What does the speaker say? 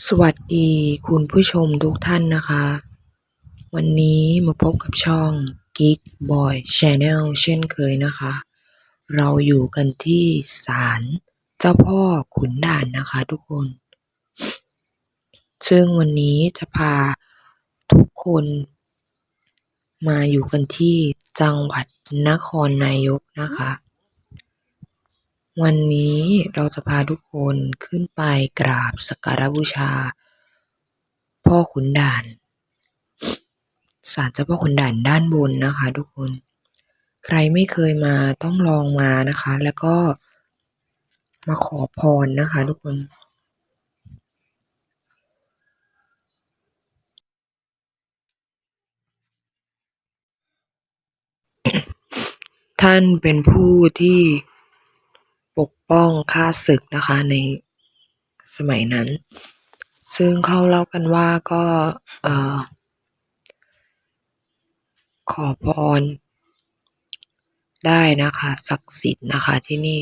สวัสดีคุณผู้ชมทุกท่านนะคะ วันนี้มาพบกับช่อง Geek Boy Channel เช่นเคยนะคะ เราอยู่กันที่ศาลเจ้าพ่อขุนด่านนะคะทุกคน ซึ่งวันนี้จะพาทุกคนมาอยู่กันที่จังหวัดนครนายกนะคะ วันนี้เราจะพาทุกคนขึ้นไปกราบสักการะบูชา พ่อขุนด่านศาลเจ้าพ่อขุนด่านด้านบนนะคะทุกคน ใครไม่เคยมาต้องลองมานะคะ แล้วก็มาขอพรนะคะ ทุกคนท่านเป็นผู้ที่ ปกป้องข้าศึกนะคะในสมัยนั้น ซึ่งเขาเล่ากันว่าก็ขอพรได้นะคะ ศักดิ์สิทธิ์นะคะที่นี่